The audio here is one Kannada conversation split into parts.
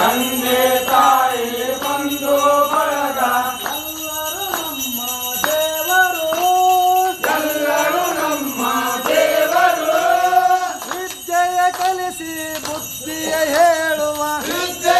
ತಂದೆ ತಾಯಿ ಬಂದು ಬಳಗ ದೇವರು ಎಲ್ಲರೂ ದೇವರು. ವಿದ್ಯೆಯ ಕಲಿಸಿ ಬುದ್ಧಿಯ ಹೇಳುವ ವಿದ್ಯೆ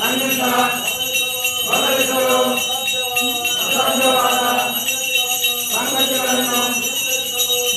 నందిగా